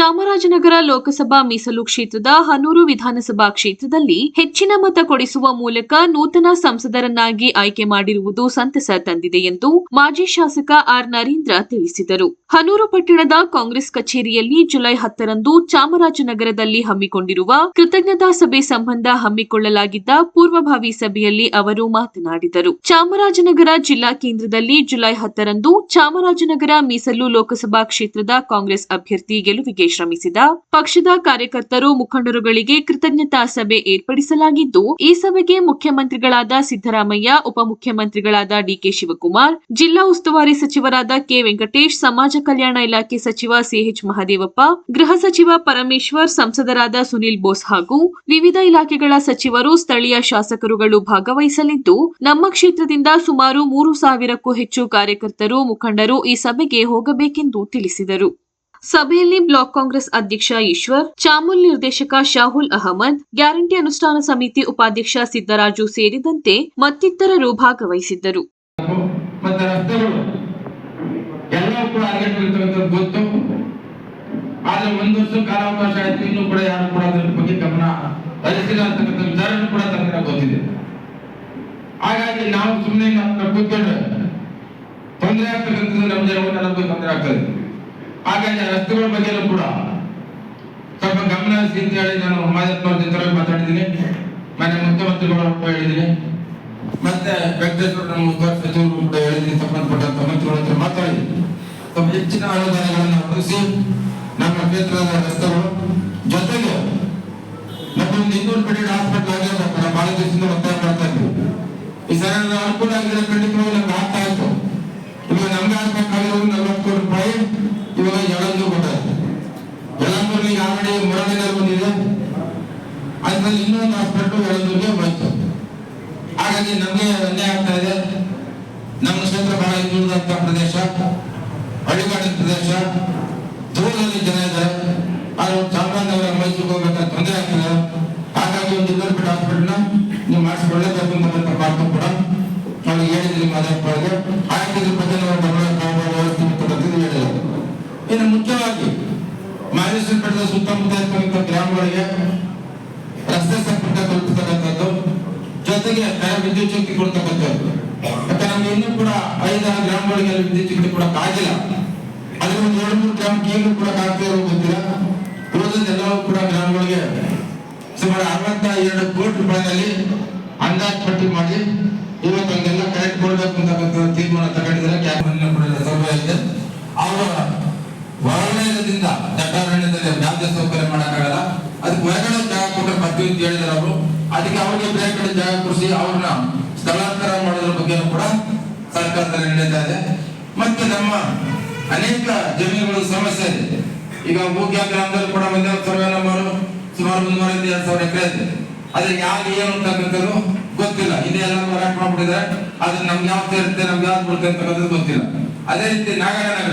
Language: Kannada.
ಚಾಮರಾಜನಗರ ಲೋಕಸಭಾ ಮೀಸಲು ಕ್ಷೇತ್ರದ ಹನೂರು ವಿಧಾನಸಭಾ ಕ್ಷೇತ್ರದಲ್ಲಿ ಹೆಚ್ಚಿನ ಮತ ಕೊಡಿಸುವ ಮೂಲಕ ನೂತನ ಸಂಸದರನ್ನಾಗಿ ಆಯ್ಕೆ ಮಾಡಿರುವುದು ಸಂತಸ ತಂದಿದೆ ಎಂದು ಮಾಜಿ ಶಾಸಕ ಆರ್ ನರೇಂದ್ರ ತಿಳಿಸಿದರು. ಹನೂರು ಪಟ್ಟಣದ ಕಾಂಗ್ರೆಸ್ ಕಚೇರಿಯಲ್ಲಿ ಜುಲೈ ಹತ್ತರಂದು ಚಾಮರಾಜನಗರದಲ್ಲಿ ಹಮ್ಮಿಕೊಂಡಿರುವ ಕೃತಜ್ಞತಾ ಸಭೆ ಸಂಬಂಧ ಹಮ್ಮಿಕೊಳ್ಳಲಾಗಿದ್ದ ಪೂರ್ವಭಾವಿ ಸಭೆಯಲ್ಲಿ ಅವರು ಮಾತನಾಡಿದರು. ಚಾಮರಾಜನಗರ ಜಿಲ್ಲಾ ಕೇಂದ್ರದಲ್ಲಿ ಜುಲೈ ಹತ್ತರಂದು ಚಾಮರಾಜನಗರ ಮೀಸಲು ಲೋಕಸಭಾ ಕ್ಷೇತ್ರದ ಕಾಂಗ್ರೆಸ್ ಅಭ್ಯರ್ಥಿ ಗೆಲುವಿಗೆ ಶ್ರಮಿಸಿದ ಪಕ್ಷದ ಕಾರ್ಯಕರ್ತರು ಮುಖಂಡರುಗಳಿಗೆ ಕೃತಜ್ಞತಾ ಸಭೆ ಏರ್ಪಡಿಸಲಾಗಿದ್ದು, ಈ ಸಭೆಗೆ ಮುಖ್ಯಮಂತ್ರಿಗಳಾದ ಸಿದ್ದರಾಮಯ್ಯ, ಉಪಮುಖ್ಯಮಂತ್ರಿಗಳಾದ ಡಿಕೆ ಶಿವಕುಮಾರ್, ಜಿಲ್ಲಾ ಉಸ್ತುವಾರಿ ಸಚಿವರಾದ ಕೆ. ವೆಂಕಟೇಶ್, ಸಮಾಜ ಕಲ್ಯಾಣ ಇಲಾಖೆ ಸಚಿವ ಸಿಎಚ್ ಮಹದೇವಪ್ಪ, ಗೃಹ ಸಚಿವ ಪರಮೇಶ್ವರ್, ಸಂಸದರಾದ ಸುನಿಲ್ ಬೋಸ್ ಹಾಗೂ ವಿವಿಧ ಇಲಾಖೆಗಳ ಸಚಿವರು ಸ್ಥಳೀಯ ಶಾಸಕರುಗಳು ಭಾಗವಹಿಸಲಿದ್ದು, ನಮ್ಮ ಕ್ಷೇತ್ರದಿಂದ ಸುಮಾರು ಮೂರು ಸಾವಿರಕ್ಕೂ ಹೆಚ್ಚು ಕಾರ್ಯಕರ್ತರು, ಮುಖಂಡರು ಈ ಸಭೆಗೆ ಹೋಗಬೇಕೆಂದು ತಿಳಿಸಿದರು. ಸಭೆಯಲ್ಲಿ ಬ್ಲಾಕ್ ಕಾಂಗ್ರೆಸ್ ಅಧ್ಯಕ್ಷ ಈಶ್ವರ್, ಚಾಮುಲ್ ನಿರ್ದೇಶಕ ಶಾಹುಲ್ ಅಹಮದ್, ಗ್ಯಾರಂಟಿ ಅನುಷ್ಠಾನ ಸಮಿತಿ ಉಪಾಧ್ಯಕ್ಷ ಸಿದ್ದರಾಜು ಸೇರಿದಂತೆ ಮತ್ತಿತರರು ಭಾಗವಹಿಸಿದ್ದರು. ಒಂದು ವರ್ಷ ಕಾಲಾವಕಾಶ ಆಯ್ತು, ಇನ್ನೂ ಕೂಡ ಯಾರು ಕೂಡ ಗಮನ ಕೂಡ ಗೊತ್ತಿದೆ. ಹಾಗಾಗಿ ನಾವು ಸುಮ್ಮನೆ ನಮ್ಮ ಕೂತ್ಕೊಂಡ್ರೆ ತೊಂದರೆ ಆಗ್ತಕ್ಕಂಥದ್ದು ನಮ್ಮ ಜನವನ್ನು ನಮಗೆ ತೊಂದರೆ ಆಗ್ತದೆ ಹಾಗಾಗಿ ರಸ್ತೆಗಳ ಬಗ್ಗೆನೂ ಕೂಡ ಸ್ವಲ್ಪ ಗಮನ ಹರಿಸಿ ಅಂತ ಹೇಳಿ ನಾನು ಜೊತೆ ಮಾತಾಡಿದ್ದೀನಿ. ಮನೆ ಮುಖ್ಯಮಂತ್ರಿಗಳು ಹೇಳಿದ್ದೀನಿ. ಮತ್ತೆ ವೆಂಕಟೇಶ್ವರ ನಮ್ಮ ಉದ್ಘಾಟ ಸಚಿವರು ಕೂಡ ಹೇಳಿದ್ದೀನಿ ಸಂಬಂಧಪಟ್ಟಂತ ಮಂತ್ರಿಗಳ ಹತ್ರ ಮಾತಾಡಿ. ತಮ್ಮ ಹೆಚ್ಚಿನ ಅನುದಾನಗಳನ್ನು ಒದಗಿಸಿ ನಮ್ಮ ಕ್ಷೇತ್ರದ ರಸ್ತೆಗಳು. ಜೊತೆಗೆ ನಮ್ಮೊಂದು ಇನ್ನೂರು ಬೆಡ್ ಹಾಸ್ಪಿಟಲ್ ಆಗಿರೋ ನಾವು ಬಹಳ ದಿವಸದಿಂದ ಒತ್ತಾಯ ಮಾಡ್ತಾ ಇದ್ವಿ ಈ ಸರ್ ಅನುಕೂಲ ಆಗಿರೋ ಖಂಡಿತವಾಗಿ ಮುರಳಿನಲ್ಲಿ ಬಂದಿದೆ. ಅದರಲ್ಲಿ ಇನ್ನೊಂದು ಹಾಸ್ಪಿಟಲ್ ಯಳಂದೂರಿಗೆ ಬಂತು. ಹಾಗಾಗಿ ನಮಗೆ ಅನ್ಯಾಯ ಆಗ್ತಾ ಇದೆ. ನಮ್ಮ ಕ್ಷೇತ್ರ ಬಹಳ ಹಿಂದುಳಿದಂತ ಪ್ರದೇಶ ಹಳ್ಳಿಗಾಡಿನ ಪ್ರದೇಶ, ದೂರದಲ್ಲಿ ಜನ ಇದ್ದಾರೆ. ಆದ್ರೆ ಚಾಮರಾಜನಗರ, ಮೈಸೂರಿಗೆ ಹೋಗ್ಬೇಕಾದ್ರೆ ತೊಂದರೆ ಆಗ್ತದೆ. ಹಾಗಾಗಿ ಒಂದು ಇನ್ನೂರು ಹಾಸ್ಪಿಟಲ್ನ ನೀವು ಮಾಡಿಸ್ಕೊಳ್ಳೇಬೇಕು ಅಂತ ಮಾತು ಕೂಡ ನಾವು ಹೇಳಿದ್ರಿ ಮಾತಾಡ್ಕೊಳ್ಳೋದು ಇದ್ರ ಬಗ್ಗೆ ನಾವು ಗಮನ ವ್ಯವಸ್ಥೆ ಹೇಳಿಲ್ಲ ಇನ್ನು ಮುಖ್ಯವಾಗಿ ಮಾದೇಶ್ವರ ಬೆಟ್ಟದ ಸುತ್ತಮುತ್ತ ಇರ್ತಕ್ಕಂಥ ಗ್ರಾಮಗಳಿಗೆ ರಸ್ತೆ ಸಂಪರ್ಕ ಕಲ್ಪಿಸತಕ್ಕಂಥದ್ದು, ಜೊತೆಗೆ ವಿದ್ಯುತ್ ಶಕ್ತಿ ಕೊಡ್ತಕ್ಕಂಥದ್ದು. ನಮ್ಗೆ ಇನ್ನೂ ಕೂಡ ಐದಾರು ಗ್ರಾಮಗಳಿಗೆ ಅಲ್ಲಿ ವಿದ್ಯುತ್ ಶಕ್ತಿ ಕೂಡ ಆಗಿಲ್ಲ. ಅದ್ರ ಒಂದು ಎರಡು ಮೂರು ಗ್ರಾಮಕ್ಕೆ ಈಗಲೂ ಕೂಡ ಆಗ್ತಾ ಇರೋ ಗೊತ್ತಿಲ್ಲ. ಉಳಿದೆಲ್ಲವೂ ಕೂಡ ಗ್ರಾಮಗಳಿಗೆ ಸುಮಾರು ಅರವತ್ತ ಎರಡು ಕೋಟಿ ರೂಪಾಯಿನಲ್ಲಿ ಅಂದಾಜು ಪಟ್ಟಿ ಮಾಡಿ ಇವತ್ತು ಹಂಗೆಲ್ಲ ಕರೆಕ್ಟ್ ಕೊಡ್ಬೇಕು ಅಂತಕ್ಕಂಥ ತೀರ್ಮಾನ ತಗೊಂಡಿದ್ದಾರೆ ಕ್ಯಾಬಿನೆಟ್ ಸಭೆ ಇದೆ ಅವರ ಹೊರವಲಯದಿಂದ ದಟ್ಟಾರಣ್ಯದಲ್ಲಿ ಯಾವುದೇ ಸೌಕರ್ಯ ಮಾಡಕ್ಕಾಗಲ್ಲ ಅದಕ್ಕೆ ಹೊರಗಡೆ ಜಾಗ ಕೊಟ್ಟರೆ ಬರ್ತೀವಿ ಅಂತ ಹೇಳಿದ್ರು ಅವರು. ಅದಕ್ಕೆ ಅವ್ರಿಗೆ ಬೇರೆ ಕಡೆ ಜಾಗ ಕೊಡಿಸಿ ಅವ್ರನ್ನ ಸ್ಥಳಾಂತರ ಮಾಡೋದ್ರ ಬಗ್ಗೆ ಕೂಡ ಸರ್ಕಾರದಲ್ಲಿ ನಿರ್ಣಯ ಇದೆ. ಮತ್ತೆ ನಮ್ಮ ಅನೇಕ ಜಮೀನುಗಳು ಸಮಸ್ಯೆ ಇದೆ. ಈಗ ಮೂಗ್ಯ ಗ್ರಾಮದಲ್ಲಿ ಕೂಡ ಮಧ್ಯಾಹ್ನ ಸರ್ವೆ ನಂಬರ್ ಸುಮಾರು ಮುನ್ನೂರೈದು ಎರಡು ಸಾವಿರ ಎಕರೆ ಇದೆ. ಅದ್ರ ಯಾರು ಏನು ಅಂತಕ್ಕಂಥದ್ದು ಗೊತ್ತಿಲ್ಲ. ಇದೇ ಎಲ್ಲ ಮಾರಾಟ ಮಾಡ್ಬಿಟ್ಟಿದ್ದಾರೆ. ಆದ್ರೆ ನಮ್ಗೆ ಯಾವ್ದು ಸೇರುತ್ತೆ, ನಮ್ಗೆ ಯಾವ್ದು ಬರುತ್ತೆ ಅಂತಕ್ಕಂಥದ್ದು ಗೊತ್ತಿಲ್ಲ. ಅದೇ ರೀತಿ ನಾಗನಗರ.